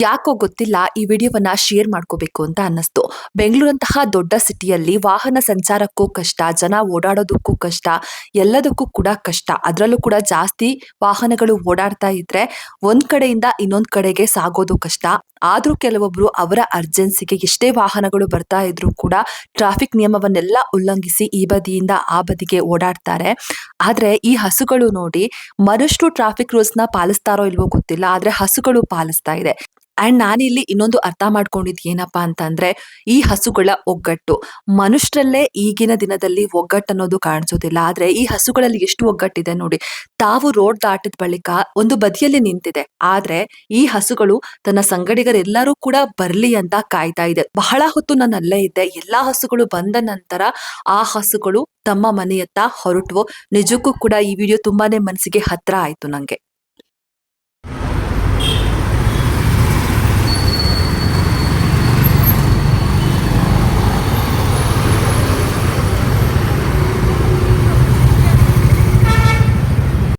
ಯಾಕೋ ಗೊತ್ತಿಲ್ಲ ಈ ವಿಡಿಯೋವನ್ನ ಶೇರ್ ಮಾಡ್ಕೋಬೇಕು ಅಂತ ಅನ್ನಿಸ್ತು. ಬೆಂಗಳೂರಂತಹ ದೊಡ್ಡ ಸಿಟಿಯಲ್ಲಿ ವಾಹನ ಸಂಚಾರಕ್ಕೂ ಕಷ್ಟ, ಜನ ಓಡಾಡೋದಕ್ಕೂ ಕಷ್ಟ, ಎಲ್ಲದಕ್ಕೂ ಕೂಡ ಕಷ್ಟ. ಅದರಲ್ಲೂ ಕೂಡ ಜಾಸ್ತಿ ವಾಹನಗಳು ಓಡಾಡ್ತಾ ಇದ್ರೆ ಒಂದ್ ಕಡೆಯಿಂದ ಇನ್ನೊಂದ್ ಕಡೆಗೆ ಸಾಗೋದು ಕಷ್ಟ. ಆದ್ರೂ ಕೆಲವೊಬ್ರು ಅವರ ಅರ್ಜೆನ್ಸಿಗೆ ಎಷ್ಟೇ ವಾಹನಗಳು ಬರ್ತಾ ಇದ್ರು ಕೂಡ ಟ್ರಾಫಿಕ್ ನಿಯಮವನ್ನೆಲ್ಲ ಉಲ್ಲಂಘಿಸಿ ಈ ಬದಿಯಿಂದ ಆ ಬದಿಗೆ ಓಡಾಡ್ತಾರೆ. ಆದ್ರೆ ಈ ಹಸುಗಳು ನೋಡಿ ಮನುಷ್ಯರು ಟ್ರಾಫಿಕ್ ರೂಲ್ಸ್ನ ಪಾಲಿಸ್ತಾರೋ ಇಲ್ವೋ ಗೊತ್ತಿಲ್ಲ, ಆದ್ರೆ ಹಸುಗಳು ಪಾಲಿಸ್ತಾ ಇದೆ. ಅಂಡ್ ಇಲ್ಲಿ ಇನ್ನೊಂದು ಅರ್ಥ ಮಾಡ್ಕೊಂಡಿದ್ ಏನಪ್ಪಾ ಅಂತಂದ್ರೆ, ಈ ಹಸುಗಳ ಒಗ್ಗಟ್ಟು. ಮನುಷ್ಯರಲ್ಲೇ ಈಗಿನ ದಿನದಲ್ಲಿ ಒಗ್ಗಟ್ಟು ಅನ್ನೋದು ಕಾಣಿಸೋದಿಲ್ಲ. ಆದ್ರೆ ಈ ಹಸುಗಳಲ್ಲಿ ಎಷ್ಟು ಒಗ್ಗಟ್ಟಿದೆ ನೋಡಿ. ತಾವು ರೋಡ್ ದಾಟಿದ ಬಳಿಕ ಒಂದು ಬದಿಯಲ್ಲಿ ನಿಂತಿದೆ. ಆದ್ರೆ ಈ ಹಸುಗಳು ತನ್ನ ಸಂಗಡಿಗರೆಲ್ಲರೂ ಕೂಡ ಬರ್ಲಿ ಅಂತ ಕಾಯ್ತಾ ಇದೆ. ಬಹಳ ಹೊತ್ತು ನಾನು ಅಲ್ಲೇ ಇದ್ದೆ. ಎಲ್ಲಾ ಹಸುಗಳು ಬಂದ ನಂತರ ಆ ಹಸುಗಳು ತಮ್ಮ ಮನೆಯತ್ತ ಹೊರಟವು. ನಿಜಕ್ಕೂ ಕೂಡ ಈ ವಿಡಿಯೋ ತುಂಬಾನೇ ಮನಸ್ಸಿಗೆ ಹತ್ರ ಆಯ್ತು ನಂಗೆ.